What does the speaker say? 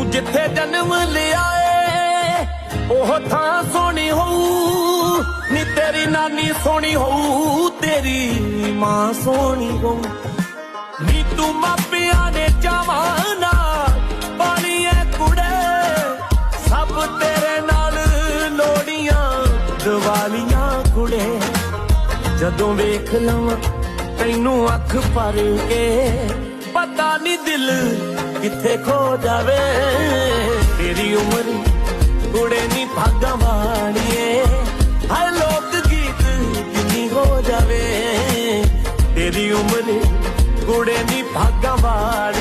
ਤੂੰ ਜਿੱਥੇ ਜਨਮ ਲਿਆ ਏ ਉਹ ਥਾਂ ਸੋਹਣੀ ਹੋਊ। ਨੀ ਤੇਰੀ ਨਾਨੀ ਸੋਹਣੀ ਹੋਊ, ਤੇਰੀ ਮਾਂ ਸੋਹਣੀ ਹੋਊ। ਨੀ ਤੂੰ ਮਾਪਿਆਂ ਨੇ ਚਾਵਾਨਾ ਪਾਣੀ ਐ ਕੁੜੇ। ਸਭ ਤੇਰੇ ਨਾਲ ਲੋੜੀਆਂ, ਦੀਵਾਲੀਆਂ ਕੁੜੇ। ਜਦੋਂ ਵੇਖ ਲਵਾਂ, ਤੈਨੂੰ ਅੱਖ ਭਰ ਕੇ, ਪਤਾ ਨਹੀਂ ਦਿਲ ਕਿੱਥੇ ਖੋ ਜਾਵੇ? ਤੇਰੀ ਉਮਰ ਕੁੜੇ ਨਹੀਂ ਭਾਗਾਂ ਵਾਲੀਏ। ਹਰ ਲੋਕ ਗੀਤ ਕਿੰਨੀ ਹੋ ਜਾਵੇ? ਤੇਰੀ ਉਮਰ ਕੁੜੇ ਨਹੀਂ ਭਾਗਾਂ ਵਾਲੀਏ।